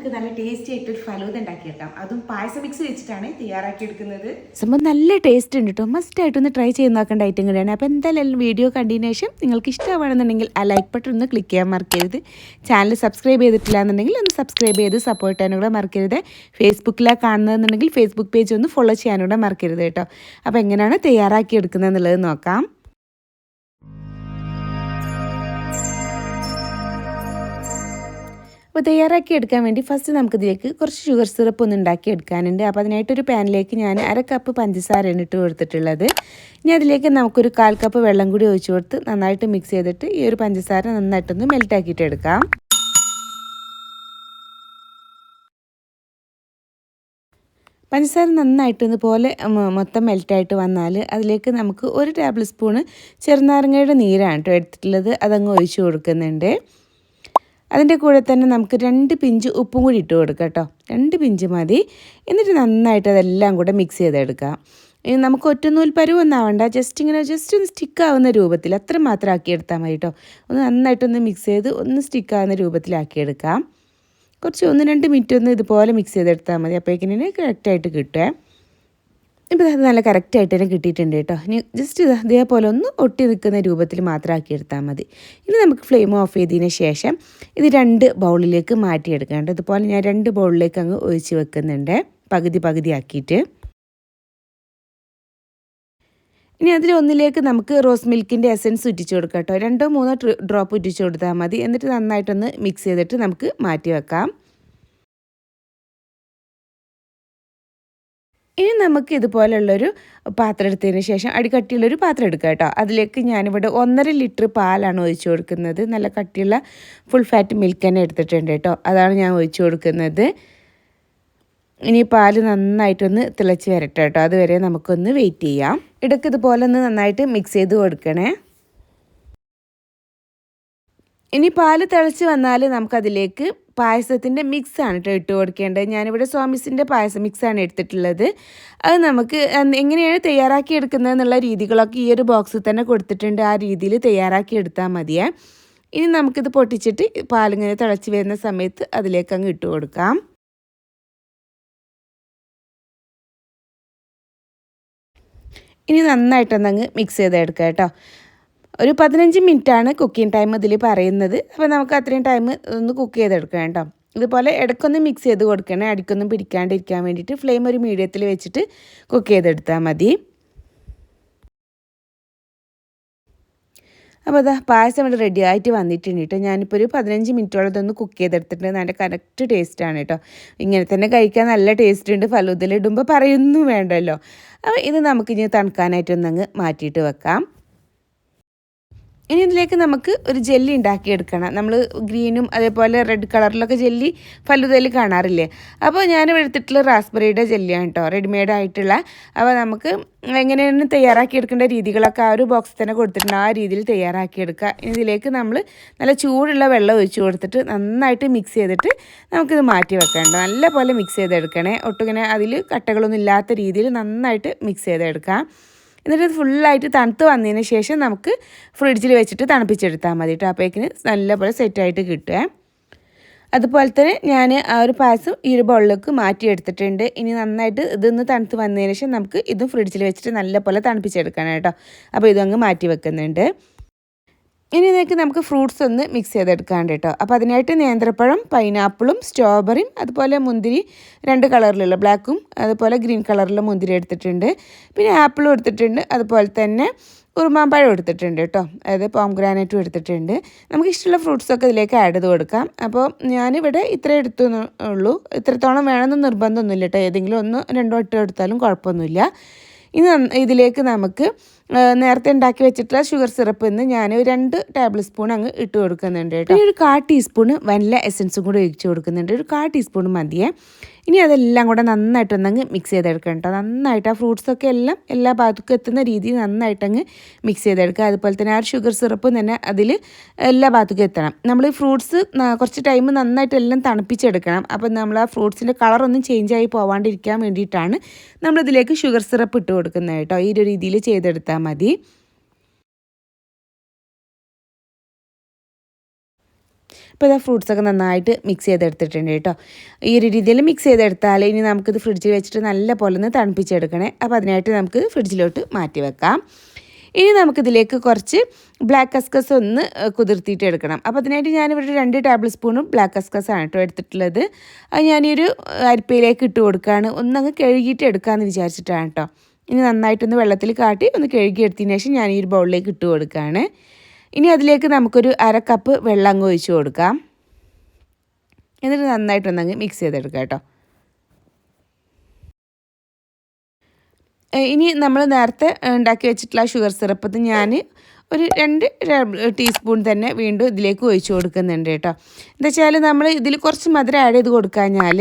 നമുക്ക് നല്ല ടേസ്റ്റി ആയിട്ട് ഒരു ഉണ്ടാക്കി ഉണ്ടാക്കിയെടുക്കാം. അതും പായസം മിക്സ് വെച്ചിട്ടാണ് തയ്യാറാക്കി എടുക്കുന്നത് സംഭവം നല്ല ടേസ്റ്റ് ഉണ്ട് കേട്ടോ മസ്റ്റ് ആയിട്ട് ഒന്ന് ട്രൈ ചെയ്ത് നോക്കേണ്ട ഐറ്റം കൂടിയാണ് അപ്പോൾ എന്തായാലും വീഡിയോ കണ്ടതിന് ശേഷം നിങ്ങൾക്ക് ഇഷ്ടമാണെന്നുണ്ടെങ്കിൽ ആ ലൈക്ക് ബട്ടൺ ഒന്ന് ക്ലിക്ക് ചെയ്യാൻ മറക്കരുത്. ചാനൽ സബ്സ്ക്രൈബ് ചെയ്തിട്ടില്ല എന്നുണ്ടെങ്കിൽ ഒന്ന് സബ്സ്ക്രൈബ് ചെയ്ത് സപ്പോർട്ട് ചെയ്യാനും കൂടെ മറക്കരുത്. ഫേസ്ബുക്കിലാണ് കാണുന്നതെന്നുണ്ടെങ്കിൽ ഫേസ്ബുക്ക് പേജ് ഒന്ന് ഫോളോ ചെയ്യാനും കൂടെ മറക്കരുത് കേട്ടോ അപ്പോൾ എങ്ങനെയാണ് തയ്യാറാക്കി എടുക്കുന്നത് എന്നുള്ളത് നോക്കാം. അപ്പോൾ തയ്യാറാക്കി എടുക്കാൻ വേണ്ടി ഫസ്റ്റ് നമുക്കിതിലേക്ക് കുറച്ച് ഷുഗർ സിറപ്പ് ഒന്ന് ഉണ്ടാക്കി എടുക്കാനുണ്ട്. അപ്പോൾ അതിനായിട്ടൊരു പാനിലേക്ക് ഞാൻ അര കപ്പ് പഞ്ചസാരയാണ് ഇട്ട് കൊടുത്തിട്ടുള്ളത്. ഇനി അതിലേക്ക് നമുക്കൊരു കാൽ കപ്പ് വെള്ളം കൂടി ഒഴിച്ച് കൊടുത്ത് നന്നായിട്ട് മിക്സ് ചെയ്തിട്ട് ഈ ഒരു പഞ്ചസാര നന്നായിട്ടൊന്ന് മെൽറ്റാക്കിയിട്ട് എടുക്കാം. പഞ്ചസാര നന്നായിട്ട് പോലെ മൊത്തം മെൽറ്റായിട്ട് വന്നാൽ അതിലേക്ക് നമുക്ക് ഒരു ടേബിൾ സ്പൂണ് ചെറുനാരങ്ങയുടെ നീരാണ് കേട്ടോ എടുത്തിട്ടുള്ളത്. അതങ്ങ് ഒഴിച്ചു കൊടുക്കുന്നുണ്ട്. അതിന്റെ കൂടെ തന്നെ നമുക്ക് രണ്ട് പിഞ്ച് ഉപ്പും കൂടി ഇട്ട് കൊടുക്കാം കേട്ടോ. രണ്ട് പിഞ്ച് മതി. എന്നിട്ട് നന്നായിട്ട് അതെല്ലാം കൂടെ മിക്സ് ചെയ്തെടുക്കാം. നമുക്ക് ഒറ്റനൂൽ പരുവൊന്നും ആവണ്ട. ജസ്റ്റ് ഇങ്ങനെ ജസ്റ്റ് ഒന്ന് സ്റ്റിക്കാവുന്ന രൂപത്തിൽ അത്ര മാത്രം ആക്കിയെടുത്താൽ മതി കേട്ടോ. ഒന്ന് നന്നായിട്ടൊന്ന് മിക്സ് ചെയ്ത് ഒന്ന് സ്റ്റിക്ക് ആവുന്ന രൂപത്തിലാക്കിയെടുക്കാം കുറച്ച് ഒന്ന് രണ്ട് മിനിറ്റ് ഒന്ന് ഇതുപോലെ മിക്സ് ചെയ്തെടുത്താൽ മതി. അപ്പോഴേക്കിനെ കറക്റ്റായിട്ട് കിട്ടുമേ ഇപ്പോൾ അത് നല്ല കറക്റ്റായിട്ട് തന്നെ കിട്ടിയിട്ടുണ്ട് കേട്ടോ. ഇനി ജസ്റ്റ് ഇത് ഇതേപോലെ ഒന്ന് ഒട്ടി നിൽക്കുന്ന രൂപത്തിൽ മാത്രം ആക്കിയെടുത്താൽ മതി. ഇനി നമുക്ക് ഫ്ലെയിം ഓഫ് ചെയ്തതിന് ശേഷം ഇത് രണ്ട് ബൗളിലേക്ക് മാറ്റിയെടുക്കേണ്ടത് ഇതുപോലെ ഞാൻ രണ്ട് ബൗളിലേക്ക് അങ്ങ് ഒഴിച്ച് വെക്കുന്നുണ്ട്. പകുതി പകുതി ആക്കിയിട്ട്. ഇനി അതിൽ ഒന്നിലേക്ക് നമുക്ക് റോസ് മിൽക്കിന്റെ എസൻസ് ഉറ്റിച്ച് കൊടുക്കാം കേട്ടോ. രണ്ടോ മൂന്നോ ഡ്രോപ്പ് ഉറ്റിച്ച് കൊടുത്താൽ മതി. എന്നിട്ട് നന്നായിട്ടൊന്ന് മിക്സ് ചെയ്തിട്ട് നമുക്ക് മാറ്റി വെക്കാം. ഇനി നമുക്ക് ഇതുപോലുള്ളൊരു പാത്രം എടുത്തതിന് ശേഷം അടികട്ടിയുള്ളൊരു പാത്രം എടുക്കുക കേട്ടോ. അതിലേക്ക് ഞാനിവിടെ ഒന്നര ലിറ്റർ പാലാണ് ഒഴിച്ചു കൊടുക്കുന്നത്. നല്ല കട്ടിയുള്ള ഫുൾ ഫാറ്റ് മിൽക്ക് തന്നെ എടുത്തിട്ടുണ്ട് കേട്ടോ. അതാണ് ഞാൻ ഒഴിച്ചു കൊടുക്കുന്നത്. ഇനി പാൽ നന്നായിട്ടൊന്ന് തിളച്ച് വരട്ടെ കേട്ടോ. അതുവരെ നമുക്കൊന്ന് വെയിറ്റ് ചെയ്യാം. ഇടയ്ക്ക് ഇതുപോലെ ഒന്ന് നന്നായിട്ട് മിക്സ് ചെയ്ത് കൊടുക്കണേ. ഇനി പാൽ തിളച്ച് വന്നാൽ നമുക്കതിലേക്ക് പായസത്തിന്റെ മിക്സാണ് കേട്ടോ ഇട്ട് കൊടുക്കേണ്ടത്. ഞാനിവിടെ സ്വാമിസിന്റെ പായസം മിക്സാണ് എടുത്തിട്ടുള്ളത്. അത് നമുക്ക് എങ്ങനെയാണ് തയ്യാറാക്കി എടുക്കുന്നത് എന്നുള്ള രീതികളൊക്കെ ഈ ഒരു ബോക്സിൽ തന്നെ കൊടുത്തിട്ടുണ്ട്. ആ രീതിയിൽ തയ്യാറാക്കി എടുത്താൽ മതിയേ. ഇനി നമുക്കിത് പൊട്ടിച്ചിട്ട് പാലിങ്ങനെ തിളച്ച് വരുന്ന സമയത്ത് അതിലേക്ക് അങ്ങ് ഇട്ട് കൊടുക്കാം. ഇനി നന്നായിട്ടൊന്നങ്ങ് മിക്സ് ചെയ്തെടുക്കാം കേട്ടോ. ഒരു പതിനഞ്ച് മിനിറ്റാണ് കുക്കിംഗ് ടൈം ഇതിൽ പറയുന്നത്. അപ്പോൾ നമുക്ക് അത്രയും ടൈം ഒന്ന് കുക്ക് ചെയ്തെടുക്കാം കേട്ടോ. ഇതുപോലെ ഇടയ്ക്കൊന്ന് മിക്സ് ചെയ്ത് കൊടുക്കണേ. അടിക്കൊന്നും പിടിക്കാണ്ടിരിക്കാൻ വേണ്ടിയിട്ട് ഫ്ലെയിം ഒരു മീഡിയത്തിൽ വെച്ചിട്ട് കുക്ക് ചെയ്തെടുത്താൽ മതി. അപ്പോൾ അതാ പായസം ഇവിടെ റെഡി ആയിട്ട് വന്നിട്ടുണ്ട് കേട്ടോ. ഞാനിപ്പോൾ ഒരു പതിനഞ്ച് മിനിറ്റോളം ഇതൊന്ന് കുക്ക് ചെയ്തെടുത്തിട്ടുണ്ട്. നല്ല കറക്റ്റ് ആണ് കേട്ടോ. ഇങ്ങനെ തന്നെ കഴിക്കാൻ നല്ല ടേസ്റ്റ് ഉണ്ട്. ഫലൂദയിൽ ഇടുമ്പോൾ പറയൊന്നും വേണ്ടല്ലോ. അപ്പോൾ ഇത് നമുക്കിനി തണുക്കാനായിട്ടൊന്നങ്ങ് മാറ്റിയിട്ട് വെക്കാം. ഇനി ഇതിലേക്ക് നമുക്ക് ഒരു ജെല്ലി ഉണ്ടാക്കിയെടുക്കണം. നമ്മൾ ഗ്രീനും അതേപോലെ റെഡ് കളറിലൊക്കെ ജെല്ലി ഫലുതയിൽ കാണാറില്ലേ? അപ്പോൾ ഞാൻ എടുത്തിട്ടുള്ള റാസ്ബെറിയുടെ ജെല്ലിയാണ് കേട്ടോ റെഡിമെയ്ഡ് ആയിട്ടുള്ള. അപ്പോൾ നമുക്ക് എങ്ങനെയാണ് തയ്യാറാക്കിയെടുക്കേണ്ട രീതികളൊക്കെ ആ ഒരു ബോക്സ് തന്നെ കൊടുത്തിട്ടുണ്ട്. ആ രീതിയിൽ തയ്യാറാക്കിയെടുക്കുക. ഇതിലേക്ക് നമ്മൾ നല്ല ചൂടുള്ള വെള്ളം ഒഴിച്ച് കൊടുത്തിട്ട് നന്നായിട്ട് മിക്സ് ചെയ്തിട്ട് നമുക്കിത് മാറ്റി വെക്കേണ്ട നല്ല പോലെ മിക്സ് ചെയ്തെടുക്കണേ. ഒട്ടുങ്ങനെ അതിൽ കട്ടകളൊന്നും ഇല്ലാത്ത രീതിയിൽ നന്നായിട്ട് മിക്സ് ചെയ്തെടുക്കാം. എന്നിട്ട് ഇത് ഫുള്ളായിട്ട് തണുത്ത് വന്നതിന് ശേഷം നമുക്ക് ഫ്രിഡ്ജിൽ വെച്ചിട്ട് തണുപ്പിച്ചെടുത്താൽ മതി കേട്ടോ അപ്പോഴേക്കിന് നല്ലപോലെ സെറ്റായിട്ട് കിട്ടുക അതുപോലെ തന്നെ ഞാൻ ആ ഒരു പായസം ഈ ഒരു ബൗളിലേക്ക് മാറ്റിയെടുത്തിട്ടുണ്ട് ഇനി നന്നായിട്ട് ഇതൊന്ന് തണുത്ത് വന്നതിന് ശേഷം നമുക്ക് ഇതും ഫ്രിഡ്ജിൽ വെച്ചിട്ട് നല്ലപോലെ തണുപ്പിച്ചെടുക്കണം കേട്ടോ അപ്പോൾ ഇതങ്ങ് മാറ്റി വെക്കുന്നുണ്ട്. ഇനി ഇതിലേക്ക് നമുക്ക് ഫ്രൂട്ട്സ് ഒന്ന് മിക്സ് ചെയ്തെടുക്കാണ്ട് കേട്ടോ. അപ്പോൾ അതിനായിട്ട് നേന്ത്രപ്പഴം പൈനാപ്പിളും സ്ട്രോബെറിയും അതുപോലെ മുന്തിരി രണ്ട് കളറിലുള്ള ബ്ലാക്കും അതുപോലെ ഗ്രീൻ കളറിലുള്ള മുന്തിരി എടുത്തിട്ടുണ്ട്. പിന്നെ ആപ്പിളും എടുത്തിട്ടുണ്ട്. അതുപോലെ തന്നെ ഉറുമാമ്പഴം എടുത്തിട്ടുണ്ട് കേട്ടോ. അതായത് പോംഗ്രാനൈറ്റും എടുത്തിട്ടുണ്ട്. നമുക്ക് ഇഷ്ടമുള്ള ഫ്രൂട്ട്സൊക്കെ ഇതിലേക്ക് ആഡ് ചെയ്ത് കൊടുക്കാം. അപ്പോൾ ഞാനിവിടെ ഇത്ര എടുത്തു ഉള്ളൂ. ഇത്രത്തോളം വേണമെന്ന് നിർബന്ധമൊന്നുമില്ല കേട്ടോ. ഏതെങ്കിലും ഒന്ന് രണ്ടോ എട്ടോ എടുത്താലും കുഴപ്പമൊന്നുമില്ല. ഇനി ഇതിലേക്ക് നമുക്ക് നേരത്തെ ഉണ്ടാക്കി വെച്ചിട്ടുള്ള ഷുഗർ സിറപ്പ് എന്ന് ഞാൻ ഒരു രണ്ട് ടേബിൾ സ്പൂൺ അങ്ങ് ഇട്ട് കൊടുക്കുന്നുണ്ട് കേട്ടോ. ഇനി ഒരു കാ ടീസ്പൂൺ വനില എസൻസും കൂടി ഒഴിച്ച് കൊടുക്കുന്നുണ്ട്. ഒരു കാ ടീസ്പൂൺ മതിയേ. ഇനി അതെല്ലാം കൂടെ നന്നായിട്ടൊന്നങ്ങ് മിക്സ് ചെയ്തെടുക്കണം കേട്ടോ. നന്നായിട്ട് ആ ഫ്രൂട്ട്സൊക്കെ എല്ലാം എല്ലാ ഭാഗത്തേക്കും എത്തുന്ന രീതിയിൽ നന്നായിട്ടങ്ങ് മിക്സ് ചെയ്തെടുക്കുക. അതുപോലെ തന്നെ ആ ഷുഗർ സിറപ്പ് തന്നെ അതിൽ എല്ലാ ഭാഗത്തേക്കും എത്തണം. നമ്മൾ ഫ്രൂട്ട്സ് കുറച്ച് ടൈം നന്നായിട്ട് എല്ലാം തണുപ്പിച്ചെടുക്കണം. അപ്പം നമ്മൾ ആ ഫ്രൂട്ട്സിന്റെ കളറൊന്നും ചേഞ്ച് ആയി പോവാണ്ടിരിക്കാൻ വേണ്ടിയിട്ടാണ് നമ്മളിതിലേക്ക് ഷുഗർ സിറപ്പ് ഇട്ട് കൊടുക്കുന്നത് കേട്ടോ. ഈ ഒരു രീതിയിൽ ചെയ്തെടുത്താൽ മതി. ഇപ്പോൾ ഇതാ ഫ്രൂട്ട്സൊക്കെ നന്നായിട്ട് മിക്സ് ചെയ്തെടുത്തിട്ടുണ്ട് കേട്ടോ. ഈ ഒരു രീതിയിൽ മിക്സ് ചെയ്തെടുത്താൽ ഇനി നമുക്കിത് ഫ്രിഡ്ജിൽ വെച്ചിട്ട് നല്ല പോലെ ഒന്ന് തണുപ്പിച്ചെടുക്കണേ. അപ്പോൾ അതിനായിട്ട് നമുക്ക് ഫ്രിഡ്ജിലോട്ട് മാറ്റി വെക്കാം. ഇനി നമുക്കിതിലേക്ക് കുറച്ച് ബ്ലാക്ക് കസ്കസ് ഒന്ന് കുതിർത്തിയിട്ട് എടുക്കണം. അപ്പോൾ അതിനായിട്ട് ഞാനിവിടെ രണ്ട് ടേബിൾ സ്പൂണും ബ്ലാക്ക് കസ്കസ് ആണ് കേട്ടോ എടുത്തിട്ടുള്ളത്. അത് ഞാനൊരു അരിപ്പയിലേക്ക് ഇട്ട് കൊടുക്കുകയാണ് ഒന്നങ്ങ് കഴുകിയിട്ട് എടുക്കാമെന്ന് വിചാരിച്ചിട്ടാണ് കേട്ടോ. ഇനി നന്നായിട്ടൊന്ന് വെള്ളത്തിൽ കാട്ടി ഒന്ന് കഴുകി എടുത്തതിന് ശേഷം ഞാൻ ഈ ഒരു ബൗളിലേക്ക് ഇട്ട് കൊടുക്കുകയാണ്. ഇനി അതിലേക്ക് നമുക്കൊരു അര കപ്പ് വെള്ളം അങ്ങ് ഒഴിച്ച് കൊടുക്കാം. എന്നിട്ട് നന്നായിട്ടൊന്നങ്ങ് മിക്സ് ചെയ്തെടുക്കാം കേട്ടോ. ഇനി നമ്മൾ നേരത്തെ ഉണ്ടാക്കി വെച്ചിട്ടുള്ള ഷുഗർ സിറപ്പ് ഞാൻ ഒരു രണ്ട് ടീസ്പൂൺ തന്നെ വീണ്ടും ഇതിലേക്ക് ഒഴിച്ച് കൊടുക്കുന്നുണ്ട് കേട്ടോ. എന്താ വെച്ചാൽ നമ്മൾ ഇതിൽ കുറച്ച് മധുരം ആഡ് ചെയ്ത് കൊടുക്കാഞ്ഞാൽ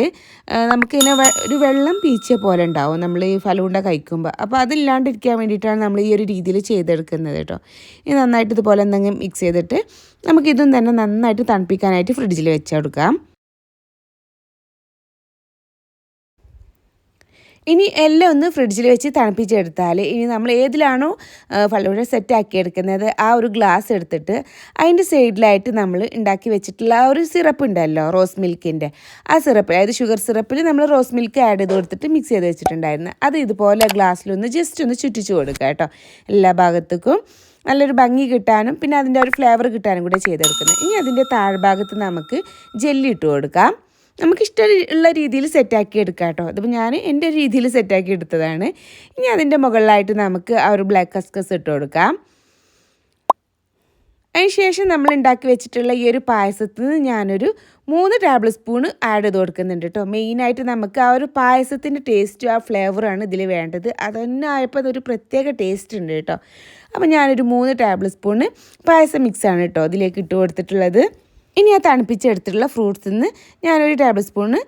നമുക്കിങ്ങനെ ഒരു വെള്ളം പീച്ചിയ പോലെ ഉണ്ടാവും നമ്മൾ ഈ ഫലൂണ്ട കഴിക്കുമ്പോൾ അപ്പോൾ അതില്ലാണ്ടിരിക്കാൻ വേണ്ടിയിട്ടാണ് നമ്മൾ ഈ ഒരു രീതിയിൽ ചെയ്തെടുക്കുന്നത് കേട്ടോ. ഇനി നന്നായിട്ട് ഇതുപോലെ എന്തെങ്കിലും മിക്സ് ചെയ്തിട്ട് നമുക്കിതും തന്നെ നന്നായിട്ട് തണുപ്പിക്കാനായിട്ട് ഫ്രിഡ്ജിൽ വെച്ച് കൊടുക്കാം. ഇനി എല്ലാം ഒന്ന് ഫ്രിഡ്ജിൽ വെച്ച് തണുപ്പിച്ചെടുത്താൽ ഇനി നമ്മൾ ഏതിലാണോ ഫലൂടെ സെറ്റ് ആക്കി എടുക്കുന്നത് ആ ഒരു ഗ്ലാസ് എടുത്തിട്ട് അതിന്റെ സൈഡിലായിട്ട് നമ്മൾ ഉണ്ടാക്കി വെച്ചിട്ടുള്ള ആ ഒരു സിറപ്പ് ഉണ്ടല്ലോ റോസ് മിൽക്കിന്റെ ആ സിറപ്പ് അതായത് ഷുഗർ സിറപ്പിൽ നമ്മൾ റോസ് മിൽക്ക് ആഡ് ചെയ്ത് കൊടുത്തിട്ട് മിക്സ് ചെയ്ത് വെച്ചിട്ടുണ്ടായിരുന്നു. അത് ഇതുപോലെ ഗ്ലാസ്സിലൊന്ന് ജസ്റ്റ് ഒന്ന് ചുറ്റിച്ച് കൊടുക്കുക കേട്ടോ. എല്ലാ ഭാഗത്തേക്കും നല്ലൊരു ഭംഗി കിട്ടാനും പിന്നെ അതിന്റെ ഒരു ഫ്ലേവർ കിട്ടാനും കൂടെ ചെയ്തെടുക്കുന്നത്. ഇനി അതിന്റെ താഴ്ഭാഗത്ത് നമുക്ക് ജെല്ലി ഇട്ട് കൊടുക്കാം. നമുക്ക് ഇഷ്ടമുള്ള രീതിയിൽ സെറ്റാക്കി എടുക്കാം കേട്ടോ. അതിപ്പോൾ ഞാൻ എന്റെ രീതിയിൽ സെറ്റാക്കി എടുത്തതാണ്. ഇനി അതിന്റെ മുകളിലായിട്ട് നമുക്ക് ആ ഒരു ബ്ലാക്ക് കസ്കസ് ഇട്ട് കൊടുക്കാം. അതിനുശേഷം നമ്മൾ ഉണ്ടാക്കി വെച്ചിട്ടുള്ള ഈ ഒരു പായസത്തിൽ നിന്ന് ഞാനൊരു മൂന്ന് ടേബിൾ സ്പൂൺ ആഡ് ചെയ്ത് കൊടുക്കുന്നുണ്ട് കേട്ടോ. മെയിനായിട്ട് നമുക്ക് ആ ഒരു പായസത്തിന്റെ ടേസ്റ്റും ആ ഫ്ലേവറാണ് ഇതിൽ വേണ്ടത്. അതന്നെ ആയപ്പോൾ അതൊരു പ്രത്യേക ടേസ്റ്റ് ഉണ്ട് കേട്ടോ. അപ്പോൾ ഞാനൊരു മൂന്ന് ടേബിൾ സ്പൂണ് പായസം മിക്സാണ് കേട്ടോ ഇതിലേക്ക് ഇട്ട് കൊടുത്തിട്ടുള്ളത്. ഇനി ആ തണുപ്പിച്ചെടുത്തിട്ടുള്ള ഫ്രൂട്ട്സിൽ നിന്ന് ഞാനൊരു ടേബിൾ സ്പൂണ്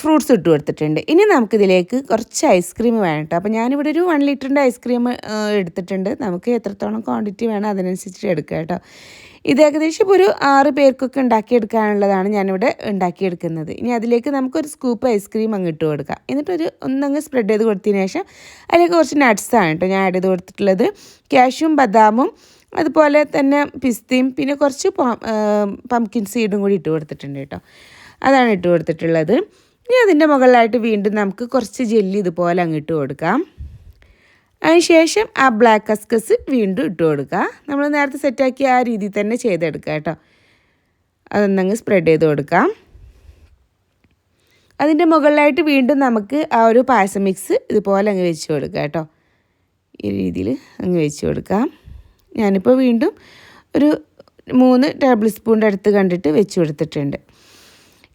ഫ്രൂട്ട്സ് ഇട്ട് കൊടുത്തിട്ടുണ്ട്. ഇനി നമുക്കിതിലേക്ക് കുറച്ച് ഐസ്ക്രീം വേണം കേട്ടോ. അപ്പോൾ ഞാനിവിടെ ഒരു വൺ ലിറ്ററിന്റെ ഐസ്ക്രീം എടുത്തിട്ടുണ്ട്. നമുക്ക് എത്രത്തോളം ക്വാണ്ടിറ്റി വേണം അതിനനുസരിച്ചിട്ട് എടുക്കുക കേട്ടോ. ഇത് ഏകദേശം ഇപ്പോൾ ഒരു ആറ് പേർക്കൊക്കെ ഉണ്ടാക്കിയെടുക്കാനുള്ളതാണ് ഞാനിവിടെ ഉണ്ടാക്കിയെടുക്കുന്നത്. ഇനി അതിലേക്ക് നമുക്കൊരു സ്കൂപ്പ് ഐസ്ക്രീം അങ്ങ് ഇട്ട് കൊടുക്കാം. എന്നിട്ടൊരു ഒന്നങ്ങ് സ്പ്രെഡ് ചെയ്ത് കൊടുത്തതിന് ശേഷം അതിലേക്ക് കുറച്ച് നട്ട്സാണ് കേട്ടോ ഞാൻ ആഡ് ചെയ്ത് കൊടുത്തിട്ടുള്ളത്. ക്യാഷും ബദാമും അതുപോലെ തന്നെ പിസ്തയും പിന്നെ കുറച്ച് പംകിൻ സീഡും കൂടി ഇട്ട് കൊടുത്തിട്ടുണ്ട് കേട്ടോ. അതാണ് ഇട്ട് കൊടുത്തിട്ടുള്ളത്. ഇനി അതിന്റെ മുകളിലായിട്ട് വീണ്ടും നമുക്ക് കുറച്ച് ജെല്ലി ഇതുപോലെ അങ്ങ് ഇട്ട് കൊടുക്കാം. അതിനുശേഷം ആ ബ്ലാക്ക് കസ്കസ് വീണ്ടും ഇട്ട് കൊടുക്കുക നമ്മൾ നേരത്തെ സെറ്റാക്കിയ ആ രീതിയിൽ തന്നെ ചെയ്തെടുക്കുക കേട്ടോ. അതൊന്നങ്ങ് സ്പ്രെഡ് ചെയ്ത് കൊടുക്കാം. അതിന്റെ മുകളിലായിട്ട് വീണ്ടും നമുക്ക് ആ ഒരു പായസം മിക്സ് ഇതുപോലെ അങ്ങ് വെച്ച് കൊടുക്കുക കേട്ടോ. ഈ രീതിയിൽ അങ്ങ് വെച്ച് കൊടുക്കാം. ഞാനിപ്പോൾ വീണ്ടും ഒരു മൂന്ന് ടേബിൾ സ്പൂണിന്റെ അടുത്ത് കണ്ടിട്ട് വെച്ച് കൊടുത്തിട്ടുണ്ട്.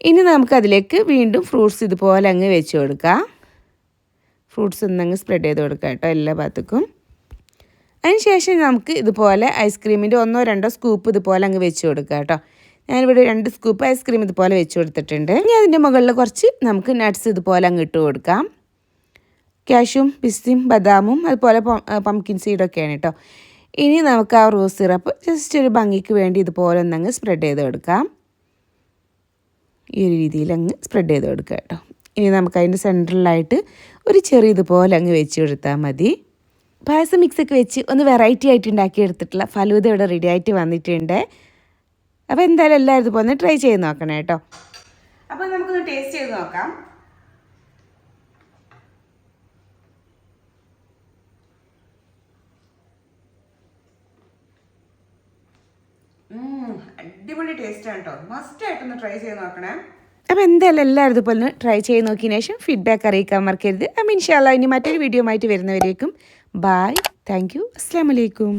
ഇനി നമുക്കതിലേക്ക് വീണ്ടും ഫ്രൂട്ട്സ് ഇതുപോലെ അങ്ങ് വെച്ച് കൊടുക്കാം. ഫ്രൂട്ട്സ് ഒന്നങ്ങ് സ്പ്രെഡ് ചെയ്ത് കൊടുക്കാം കേട്ടോ എല്ലാ ഭാഗത്തേക്കും. അതിനുശേഷം നമുക്ക് ഇതുപോലെ ഐസ്ക്രീമിന്റെ ഒന്നോ രണ്ടോ സ്കൂപ്പ് ഇതുപോലെ അങ്ങ് വെച്ച് കൊടുക്കാം കേട്ടോ. ഞാനിവിടെ രണ്ട് സ്കൂപ്പ് ഐസ്ക്രീം ഇതുപോലെ വെച്ച് കൊടുത്തിട്ടുണ്ട്. ഇനി അതിന്റെ മുകളിൽ കുറച്ച് നമുക്ക് നട്ട്സ് ഇതുപോലെ അങ്ങ് ഇട്ട് കൊടുക്കാം. ക്യാഷും പിസ്തയും ബദാമും അതുപോലെ പംകിൻ സീഡൊക്കെയാണ് കേട്ടോ. ഇനി നമുക്ക് ആ റോസ് സിറപ്പ് ജസ്റ്റ് ഒരു ഭംഗിക്ക് വേണ്ടി ഇതുപോലെ ഒന്നങ്ങ് സ്പ്രെഡ് ചെയ്ത് കൊടുക്കാം ഈ ഒരു രീതിയിൽ അങ്ങ് സ്പ്രെഡ് ചെയ്ത് കൊടുക്കുക കേട്ടോ. ഇനി നമുക്ക് അതിന്റെ സെന്ററിലായിട്ട് ഒരു ചെറിയ ഇതുപോലെ അങ്ങ് വെച്ച് കൊടുത്താൽ മതി. പായസം മിക്സൊക്കെ വെച്ച് ഒന്ന് വെറൈറ്റി ആയിട്ട് ഉണ്ടാക്കി എടുത്തിട്ടുള്ള ഫലൂദ ഇവിടെ റെഡി ആയിട്ട് വന്നിട്ടുണ്ട്. അപ്പോൾ എന്തായാലും എല്ലാവരും ഇതുപോലെ ഒന്ന് ട്രൈ ചെയ്ത് നോക്കണം കേട്ടോ. അപ്പോൾ നമുക്കൊന്ന് ടേസ്റ്റ് ചെയ്ത് നോക്കാം. അടിപൊളി ടേസ്റ്റ് ആണ് കേട്ടോ മസ്റ്റ് ആയിട്ടൊന്ന് ട്രൈ ചെയ്ത് നോക്കണേ. അപ്പോൾ എന്തായാലും എല്ലാവരും ഇതുപോലെ ട്രൈ ചെയ്ത് നോക്കിയതിന് ശേഷം ഫീഡ്ബാക്ക് അറിയിക്കാൻ മറക്കരുത്. അപ്പം ഇൻഷാല്ല ഇനി മറ്റൊരു വീഡിയോ ആയിട്ട് വരുന്നവരേക്കും. ബായ് താങ്ക് യു അസ്സാം വലൈക്കും